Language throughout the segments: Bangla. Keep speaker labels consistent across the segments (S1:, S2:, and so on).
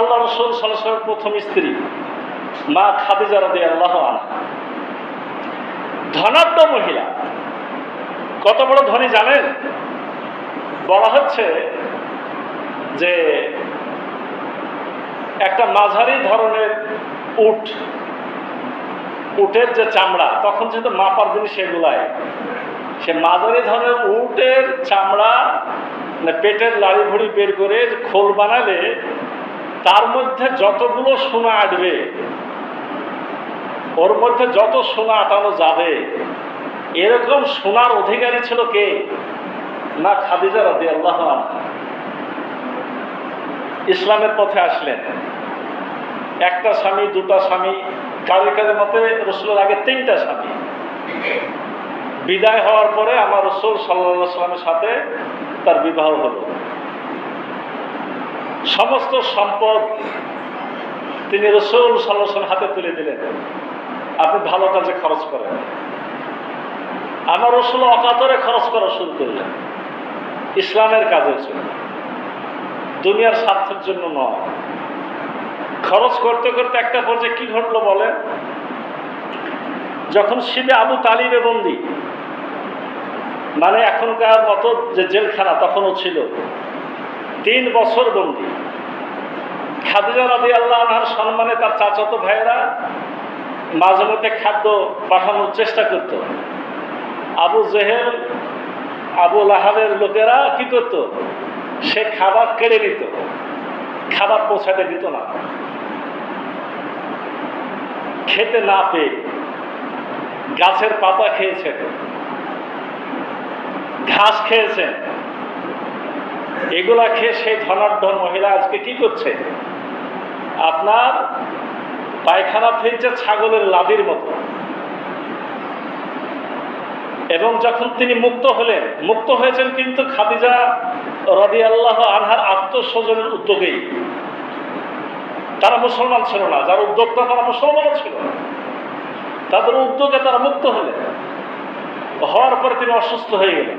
S1: আল্লাহ রসুল সাল্লামের প্রথম স্ত্রী, মা খাদিজা রদি আল্লাহ আনহা। ধনাঢ্য মহিলা। কত বড় ধনী জানেন? বলা হচ্ছে যে একটা মাঝারি ধরনের উট, উটের যে চামড়া, তখন যেহেতু মাপার জিনিস সেগুলাই সে মাঝারি ধরনের উটের চামড়া মানে পেটের লাড়ি ভুড়ি বের করে খোল বানালে তার মধ্যে যতগুলো সোনা আটবে, ওর মধ্যে যত সোনা আটানো যাবে, এরকম সোনার অধিকারী ছিল কে? না খাদিজা রাদি আল্লাহ ইসলামের পথে আসলেন। একটা স্বামী, দুটা স্বামী কাদের কাদের মতে রসুলের আগে তিনটা স্বামী। বিদায় হওয়ার পরে আমার রসুল সাল্লা সাল্লামের সাথে তার বিবাহ হলো। সমস্ত সম্পদ তিনি রসুল সাল্লাহ হাতে তুলে দিলেন। আপনি ভালো কাজে খরচ করেন। আমার রসুল অকাতরে খরচ করা শুরু করলেন। ইসলামের কাজের জন্য, দুনিয়ার স্বার্থের জন্য নয়। খরচ করতে করতে একটা পর্যায়ে কি ঘটলো বলেন? যখন শিবে আবু তালিবে বন্দি মানে এখনকার মতো যে জেলখানা তখনও ছিল তিন বছর বন্দি। খাদিজা রাদি আল্লাহ আনহার সম্মানে তার চাচাতো ভাইয়েরা মাঝে মধ্যে খাদ্য পাঠানোর চেষ্টা করত। আবু জেহেল, আবু লাহাবের লোকেরা কি করত? সে খাবার কেড়ে নিত। খাবার পৌঁছাতে দিত না। খেতে না পেয়ে গাছের পাতা খেয়েছেন। ঘাস খেয়েছেন। এগুলা খেয়ে সেই ধনাঢ্য মহিলা আজকে কি করছে? আপনার পায়খানা ফেলছে ছাগলের লাদির মতো। এবং যখন তিনি মুক্ত হলেন, মুক্ত হয়েছেন কিন্তু খাদিজা রদি আল্লাহ আনহার আত্মস্বজনের উদ্যোগেই। তারা মুসলমান ছিল না, যার উদ্যোগটা তারা মুসলমানও ছিল না। তাদের উদ্যোগে তারা মুক্ত হলেন। হওয়ার পরে তিনি অসুস্থ হয়ে গেলেন।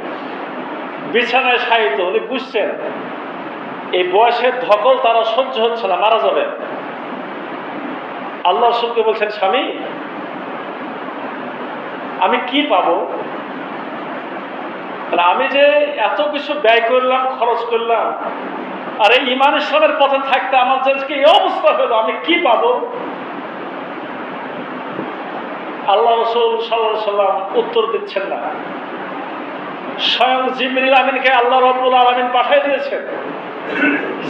S1: বিছানায় সাহিত্য উনি বুঝছেন, এই বয়সের ধকল তারা সহ্য হচ্ছে না, মারা যাবেন আল্লাহ রসুলকে বলছেন, স্বামী, আমি কি পাবো? আমি যে এত কিছু ব্যয় করলাম, খরচ করলাম, আর এই ইমান ইসলামের পথে থাকতে আমার যে এই অবস্থা হলো, আমি কি পাবো? আল্লাহ রসুল সাল্লাহ সাল্লাম উত্তর দিচ্ছেন না। স্বয়ং জিবরিল আমিনকে আল্লাহ রব্বুল আলমিন পাঠিয়ে দিয়েছেন।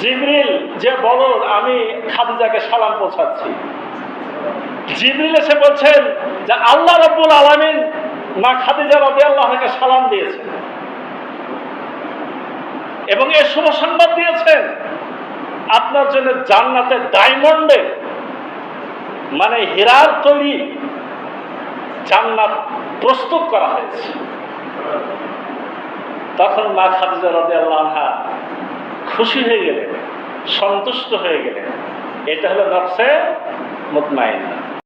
S1: জিবরিল, যে বলো আমি খাদিজাকে সালাম পৌঁছাচ্ছি। জিবরিল এসে বলছেন যে আল্লাহ রব্বুল আলমিন মা খাদিজা রবি আল্লাহকে সালাম দিয়েছেন। এবং এ শুভ সংবাদ দিয়েছেন, আপনার জন্য জান্নাতে ডায়মন্ডে মানে হীরার তৈরি জান্নাত প্রস্তুত করা হয়েছে। তখন মা খাদিজা রাজি আল্লাহা খুশি হয়ে গেলেন, সন্তুষ্ট হয়ে গেলেন। এটা হলো নকশে মুতমাইনা